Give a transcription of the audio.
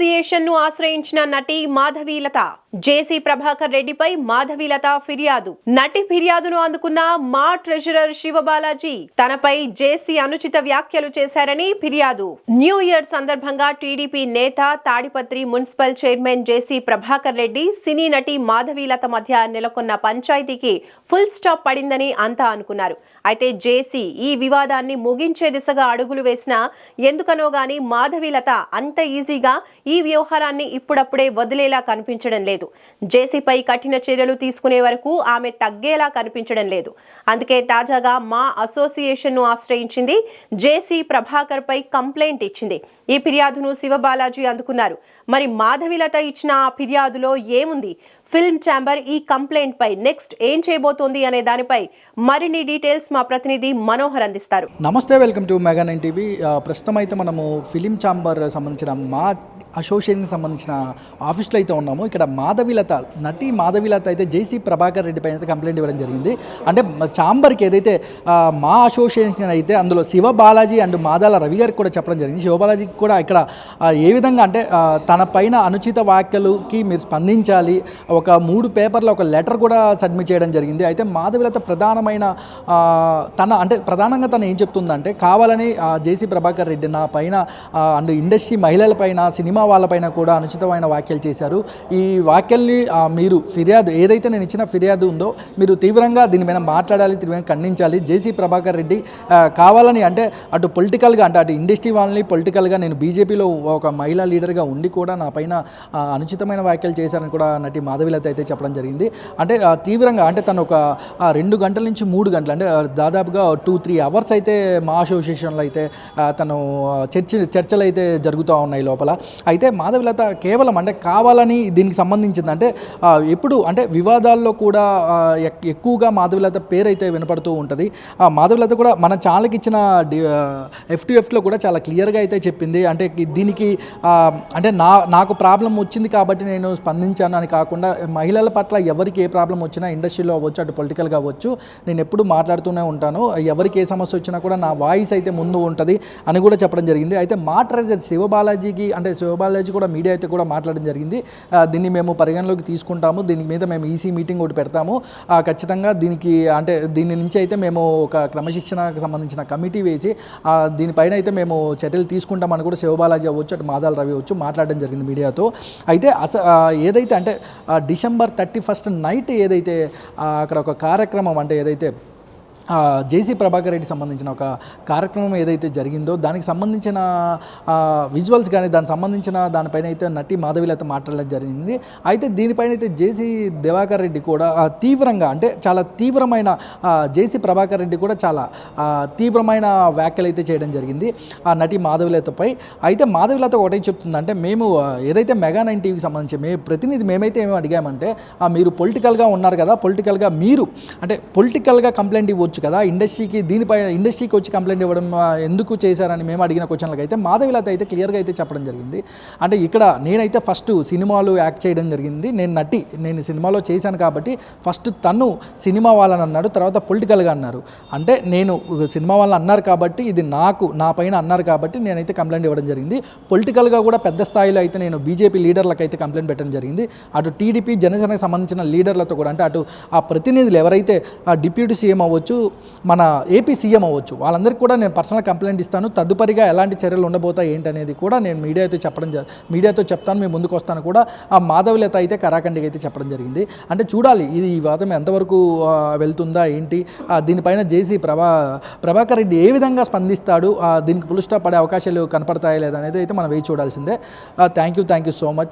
అసోసియేషన్ను ఆశ్రయించిన నటి మాధవీలత జేసీ ప్రభాకర్ రెడ్డిపై మాధవీలత ఫిర్యాదు. నటి ఫిర్యాదును అందుకున్న మా ట్రెజరర్ శివబాలాజీ తనపై జేసీ అనుచిత వ్యాఖ్యలు చేశారని ఫిర్యాదు. న్యూ ఇయర్ సందర్భంగా టీడీపీ నేత Tadipatri municipal chairman JC Prabhakar Reddy cine నటి మాధవీలత మధ్య నెలకొన్న పంచాయతీకి ఫుల్ స్టాప్ పడిందని అంతా అనుకున్నారు. అయితే జేసీ ఈ వివాదాన్ని ముగించే దిశగా అడుగులు వేసినా ఎందుకనో గాని మాధవీలత అంత ఈజీగా ఈ వ్యవహారాన్ని ఇప్పుడప్పుడే వదిలేలా కనిపించడం లేదు. జేసీపై కఠిన చర్యలు తీసుకునే వరకు ఆమె తగ్గేలా కనిపించడం లేదు. అందుకే తాజాగా మా అసోసియేషన్ను ఆశ్రయించింది జేసీ ప్రభాకర్ పై కంప్లైంట్ ఇచ్చింది. ఈ ఫిర్యాదును శివబాలాజీ అందుకున్నారు. మరి మాధవిలత ఇచ్చిన ఆ ఫిర్యాదులో ఏముంది? ఫిల్మ్ ఛాంబర్ ఈ కంప్లైంట్ పై నెక్స్ట్ ఏం చేయబోతోంది అనే దానిపై మరిన్ని డీటెయిల్స్ మా ప్రతినిధి మనోహర్ అందిస్తారు. నమస్తే welcome to mega nine TV. ప్రస్తుతం అయితే మనము ఫిలిం ఛాంబర్ సంబంధించిన మా అసోసియేషన్కి సంబంధించిన ఆఫీస్లో అయితే ఉన్నాము. ఇక్కడ మాధవిలత నటి మాధవిలత అయితే జేసీ ప్రభాకర్ రెడ్డి పైన అయితే కంప్లైంట్ ఇవ్వడం జరిగింది. అంటే చాంబర్కి ఏదైతే మా అసోసియేషన్ అయితే అందులో శివ బాలాజీ అండ్ మాదాల రవి గారికి కూడా చెప్పడం జరిగింది. శివబాలాజీకి కూడా ఇక్కడ ఏ విధంగా అంటే తన పైన అనుచిత వ్యాఖ్యలుకి మీరు స్పందించాలి ఒక మూడు పేపర్లో ఒక లెటర్ కూడా సబ్మిట్ చేయడం జరిగింది. అయితే మాధవిలత ప్రధానమైన తన అంటే ప్రధానంగా తను ఏం చెప్తుందంటే కావాలని జేసీ ప్రభాకర్ రెడ్డి నా పైన అండ్ ఇండస్ట్రీ మహిళల పైన సినిమా వాళ్ళపైన కూడా అనుచితమైన వ్యాఖ్యలు చేశారు. ఈ వ్యాఖ్యల్ని మీరు ఫిర్యాదు ఏదైతే నేను ఇచ్చిన ఫిర్యాదు ఉందో మీరు తీవ్రంగా దీనిపైన మాట్లాడాలి తీవ్రంగా ఖండించాలి. జేసీ ప్రభాకర్ రెడ్డి కావాలని అంటే అటు పొలిటికల్గా అంటే అటు ఇండస్ట్రీ వాళ్ళని పొలిటికల్గా నేను బీజేపీలో ఒక మహిళా లీడర్గా ఉండి కూడా నా పైన అనుచితమైన వ్యాఖ్యలు చేశారని కూడా నటి మాధవిలత అయితే చెప్పడం జరిగింది. అంటే తీవ్రంగా అంటే తను ఒక రెండు గంటల నుంచి మూడు గంటలు అంటే దాదాపుగా టూ త్రీ అవర్స్ అయితే మా అసోసియేషన్లో అయితే తను చర్చ చర్చలు అయితే జరుగుతూ ఉన్నాయి లోపల. అయితే మాధవిలత కేవలం అంటే కావాలని దీనికి సంబంధించింది. అంటే ఎప్పుడు అంటే వివాదాల్లో కూడా ఎక్- ఎక్కువగా మాధవిలత పేరైతే వినపడుతూ ఉంటుంది. ఆ మాధవిలత కూడా మన ఛానల్కి ఇచ్చిన ఎఫ్టీఎఫ్లో కూడా చాలా క్లియర్గా అయితే చెప్పింది. అంటే దీనికి అంటే నా నాకు ప్రాబ్లం వచ్చింది కాబట్టి నేను స్పందించాను అని కాకుండా మహిళల పట్ల ఎవరికి ఏ ప్రాబ్లం వచ్చినా ఇండస్ట్రీలో అవ్వచ్చు అటు పొలిటికల్గా అవ్వచ్చు నేను ఎప్పుడు మాట్లాడుతూనే ఉంటాను. ఎవరికి ఏ సమస్య వచ్చినా కూడా నా వాయిస్ అయితే ముందు ఉంటుంది అని కూడా చెప్పడం జరిగింది. అయితే మా ట్రెజర్ శివబాలాజీకి అంటే బాలాజీ కూడా మీడియా అయితే కూడా మాట్లాడడం జరిగింది. దీన్ని మేము పరిగణలోకి తీసుకుంటాము. దీని మీద మేము ఈసీ మీటింగ్ ఒకటి పెడతాము. ఖచ్చితంగా దీనికి అంటే దీని నుంచి అయితే మేము ఒక క్రమశిక్షణకు సంబంధించిన కమిటీ వేసి దీనిపైన అయితే మేము చర్యలు తీసుకుంటామని కూడా శివబాలాజీ అవ్వచ్చు అటు మాదాల రవి అవ్వచ్చు మాట్లాడడం జరిగింది మీడియాతో. అయితే అస ఏదైతే అంటే డిసెంబర్ థర్టీ ఫస్ట్ నైట్ ఏదైతే అక్కడ ఒక కార్యక్రమం అంటే ఏదైతే జేసీ ప్రభాకర్ రెడ్డి సంబంధించిన ఒక కార్యక్రమం ఏదైతే జరిగిందో దానికి సంబంధించిన విజువల్స్ కానీ దానికి సంబంధించిన దానిపైన అయితే నటి మాధవిలత మాట్లాడడం జరిగింది. అయితే దీనిపైన అయితే జేసీ దివాకర్ రెడ్డి కూడా తీవ్రంగా అంటే చాలా తీవ్రమైన జేసీ ప్రభాకర్ రెడ్డి కూడా చాలా తీవ్రమైన వ్యాఖ్యలు అయితే చేయడం జరిగింది ఆ నటి మాధవిలతపై. అయితే మాధవిలత ఒకటే చెప్తుందంటే మేము ఏదైతే మెగా నైన్ టీవీకి సంబంధించి మే ప్రతినిధి మేమైతే ఏమో అడిగామంటే మీరు పొలిటికల్గా ఉన్నారు కదా పొలిటికల్గా మీరు అంటే పొలిటికల్గా కంప్లైంట్ ఇవ్వచ్చు కదా. ఇండస్ట్రీకి దీనిపై ఇండస్ట్రీకి వచ్చి కంప్లైంట్ ఇవ్వడం ఎందుకు చేశారని మేము అడిగిన క్వశ్చన్లకు అయితే మాధవిలత అయితే క్లియర్గా అయితే చెప్పడం జరిగింది. అంటే ఇక్కడ నేనైతే ఫస్ట్ సినిమాలు యాక్ట్ చేయడం జరిగింది. నేను నటి నేను సినిమాలో చేశాను కాబట్టి ఫస్ట్ తను సినిమా వాళ్ళని అన్నాడు తర్వాత పొలిటికల్గా అన్నారు. అంటే నేను సినిమా వాళ్ళని అన్నారు కాబట్టి ఇది నాకు నా పైన అన్నారు కాబట్టి నేనైతే కంప్లైంట్ ఇవ్వడం జరిగింది. పొలిటికల్గా కూడా పెద్ద స్థాయిలో అయితే నేను బీజేపీ లీడర్లకు అయితే కంప్లైంట్ పెట్టడం జరిగింది. అటు టీడీపీ జనసేనకు సంబంధించిన లీడర్లతో కూడా అంటే అటు ఆ ప్రతినిధులు ఎవరైతే ఆ డిప్యూటీ సీఎం అవ్వచ్చు మన ఏపీ సీఎం అవ్వచ్చు. వాళ్ళందరికీ కూడా నేను పర్సనల్ కంప్లైంట్ ఇస్తాను. తదుపరిగా ఎలాంటి చర్యలు ఉండబోతాయి ఏంటనేది కూడా నేను మీడియాతో చెప్పడం మీడియాతో చెప్తాను. మీ ముందుకు వస్తాను కూడా. ఆ మాధవలత అయితే కరాఖండికి అయితే చెప్పడం జరిగింది. అంటే చూడాలి ఇది ఈ వాదం ఎంతవరకు వెళ్తుందా ఏంటి? ఆ, దీనిపైన జేసీ ప్రభా ప్రభాకర్ రెడ్డి ఏ విధంగా స్పందిస్తాడు? ఆ, దీనికి పులుస్టా పడే అవకాశాలు కనపడతాయా లేదనేది అయితే మనం వేచి చూడాల్సిందే. Thank you thank you so much.